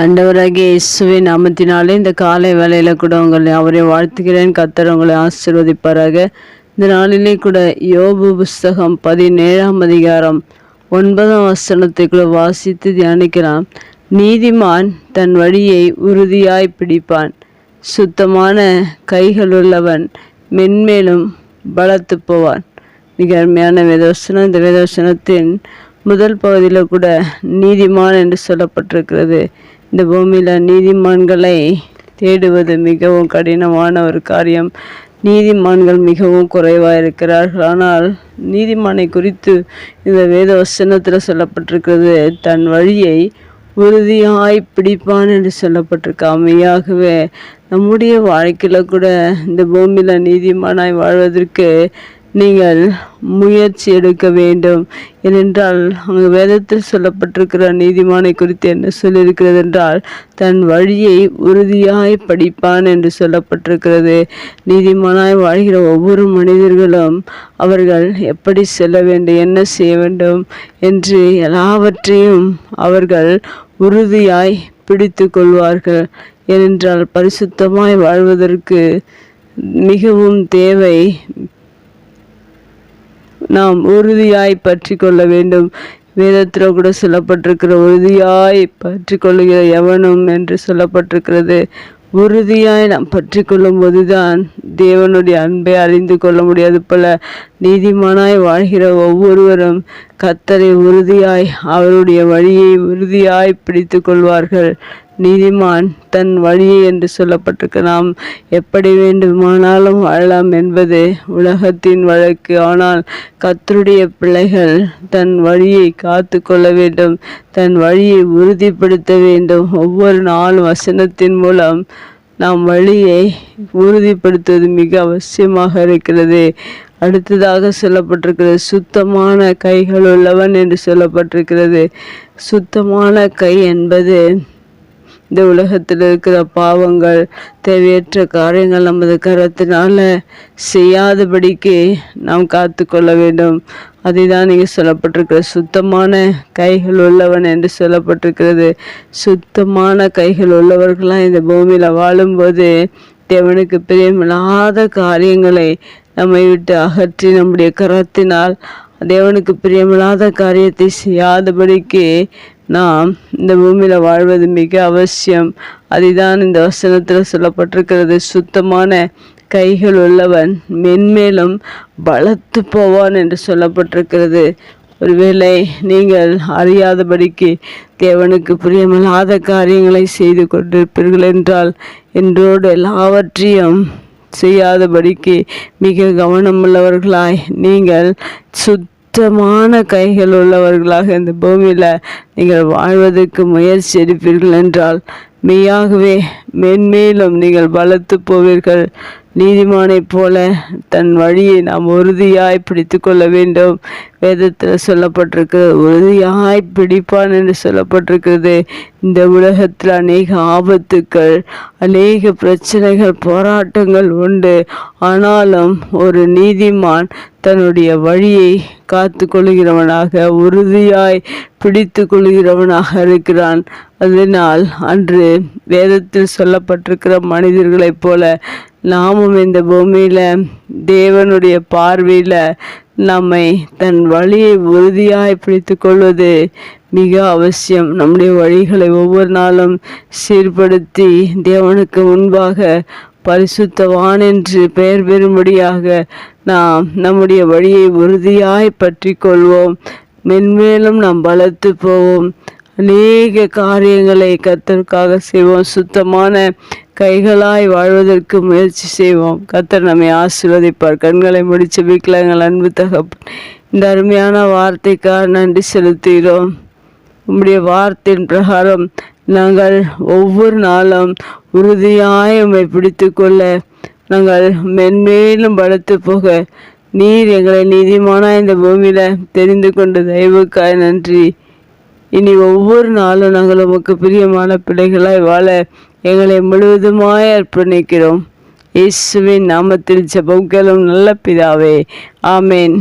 அண்டவராகிய இயேசுவின் நாமத்தினாலே இந்த காலை வேலையில் கூட உங்களை அவரை வாழ்த்துகிறேன். கத்தர் உங்களை ஆசிர்வதிப்பாராக. இந்த நாளிலே கூட யோபு புஸ்தகம் பதினேழாம் அதிகாரம் ஒன்பதாம் வசனத்தை கூட வாசித்து தியானிக்கலாம் நீதிமான் தன் வழியை உறுதியாய் பிடிப்பான். சுத்தமான கைகளுள்ளவன் மென்மேலும் பலத்து போவான். மிக அருமையான வேதவசனம். இந்த வேதவசனத்தின் முதல் பகுதியில் கூட நீதிமான் என்று சொல்லப்பட்டிருக்கிறது. இந்த பூமியில் நீதிமான்களை தேடுவது மிகவும் கடினமான ஒரு காரியம். நீதிமான்கள் மிகவும் குறைவாக இருக்கிறார்கள். ஆனால் நீதிமானை குறித்து இந்த வேத வசனத்தில் சொல்லப்பட்டிருக்கிறது தன் வழியை உறுதியாய் பிடிப்பான் என்று சொல்லப்பட்டிருக்கு. அமையாகவே நம்முடைய வாழ்க்கையில் கூட இந்த பூமியில் நீதிமானாய் வாழ்வதற்கு நீங்கள் முயற்சி எடுக்க வேண்டும். ஏனென்றால் அங்கு வேதத்தில் சொல்லப்பட்டிருக்கிற நீதிமானை குறித்து என்ன சொல்லியிருக்கிறது என்றால் தன் வழியை உறுதியாய் படிப்பான் என்று சொல்லப்பட்டிருக்கிறது. நீதிமானாய் வாழ்கிற ஒவ்வொரு மனிதர்களும் அவர்கள் எப்படி செல்ல வேண்டும் என்ன செய்ய வேண்டும் என்று எல்லாவற்றையும் அவர்கள் உறுதியாய் பிடித்து கொள்வார்கள். ஏனென்றால் பரிசுத்தமாய் வாழ்வதற்கு மிகவும் தேவை நாம் உறுதியாய் பற்றி கொள்ள வேண்டும். வேதத்தில் கூட சொல்லப்பட்டிருக்கிற உறுதியாய் பற்றி கொள்ளுகிற எவனும் என்று சொல்லப்பட்டிருக்கிறது. உறுதியாய் நாம் பற்றி கொள்ளும் போதுதான் தேவனுடைய அன்பை அறிந்து கொள்ள முடியாது போல நீதிமானாய் வாழ்கிற ஒவ்வொருவரும் கத்தரை உறுதியாய் அவருடைய வழியை உறுதியாய் பிடித்து கொள்வார்கள். நீதிமான் தன் வழியை என்று சொல்லப்பட்டிருக்க. நாம் எப்படி வேண்டுமானாலும் வாழலாம் என்பது உலகத்தின் வழக்கு. ஆனால் கத்தருடைய பிள்ளைகள் தன் வழியை காத்து கொள்ள வேண்டும் தன் வழியை உறுதிப்படுத்த வேண்டும். ஒவ்வொரு நாள் வசனத்தின் மூலம் நாம் வழியை உறுதிப்படுத்துவது மிக அவசியமாக இருக்கிறது. அடுத்ததாக சொல்லப்பட்டிருக்கிறது சுத்தமான கைகள் உள்ளவன் என்று சொல்லப்பட்டிருக்கிறது. சுத்தமான கை என்பது இந்த உலகத்தில் இருக்கிற பாவங்கள் தேவையற்ற காரியங்கள் நமது கரத்தினால செய்யாதபடிக்கு நாம் காத்து கொள்ள வேண்டும். அதுதான் நீங்கள் சொல்லப்பட்டிருக்கிற சுத்தமான கைகள் உள்ளவன் என்று சொல்லப்பட்டிருக்கிறது. சுத்தமான கைகள் உள்ளவர்களாக இந்த பூமியில் வாழும்போது தேவனுக்கு பிரியமில்லாத காரியங்களை நம்மை விட்டு அகற்றி நம்முடைய கரத்தினால் தேவனுக்கு பிரியமில்லாத காரியத்தை செய்யாதபடிக்கு நாம் இந்த பூமியில் வாழ்வது மிக அவசியம். அதுதான் இந்த வசனத்தில் சொல்லப்பட்டிருக்கிறது. சுத்தமான கைகள் உள்ளவன் மென்மேலும் பலத்து போவான் என்று சொல்லப்பட்டிருக்கிறது. ஒருவேளை நீங்கள் அறியாதபடிக்கு தேவனுக்கு புரியமில்லாத காரியங்களை செய்து கொண்டிருப்பீர்கள் என்றால் என்றோடு எல்லாவற்றையும் செய்யாதபடிக்கு மிக கவனமுள்ளவர்களாய் நீங்கள் சுத் சுத்தமான கைகள் உள்ளவர்களாக இந்த பூமியில் நீங்கள் வாழ்வதற்கு முயற்சி எடுப்பீர்கள் என்றால் மெய்யாகவே மென்மேலும் நீங்கள் பலத்து போவீர்கள். நீதிமானைப் போல தன் வழியை நாம் உறுதியாய் பிடித்து கொள்ள வேண்டும். வேதத்தில் சொல்லப்பட்டிருக்கிறது உறுதியாய் பிடிப்பான் என்று சொல்லப்பட்டிருக்கிறது. இந்த உலகத்தில் அநேக ஆபத்துக்கள் அநேக பிரச்சனைகள் போராட்டங்கள் உண்டு. ஆனாலும் ஒரு நீதிமான் தன்னுடைய வழியை காத்து கொள்கிறவனாக உறுதியாய் பிடித்து கொள்கிறவனாக இருக்கிறான். அதனால் அன்று வேதத்தில் சொல்லப்பட்டிருக்கிற மனிதர்களைப் போல நாமும் இந்த பூமியில் தேவனுடைய பார்வையில் நம்மை தன் வழியை உறுதியாய் பிடித்து கொள்வது மிக அவசியம். நம்முடைய வழிகளை ஒவ்வொரு நாளும் சீர்படுத்தி தேவனுக்கு முன்பாக பரிசுத்தவான் என்று பெயர் பெறும்படியாக நாம் நம்முடைய வழியை உறுதியாய் பற்றி கொள்வோம் மென்மேலும் நாம் பலத்து போவோம். அநேக காரியங்களை கத்தருக்காக செய்வோம். சுத்தமான கைகளாய் வாழ்வதற்கு முயற்சி செய்வோம். கத்தர் நம்மை ஆசிர்வதிப்பார். கண்களை முடிச்சு வீட்டில் எங்கள் அன்பு தகப் இந்த அருமையான வார்த்தைக்காக நன்றி செலுத்துகிறோம். உம்முடைய வார்த்தையின் பிரகாரம் நாங்கள் ஒவ்வொரு நாளும் உறுதியாய் உம்மை பிடித்து கொள்ள நாங்கள் மென்மேலும் படுத்து போக நீர் எங்களை நீதிமான இந்த பூமியில் தெரிந்து கொண்ட தயவுக்காய் நன்றி. இனி ஒவ்வொரு நாளும் நாங்கள் உமக்கு பிரியமான பிள்ளைகளாய் வாழ எங்களை முழுவதுமாய் அர்ப்பணிக்கிறோம். இயேசுவின் நாமத்தில் ஜெபங்களும் நல்ல பிதாவே. ஆமேன்.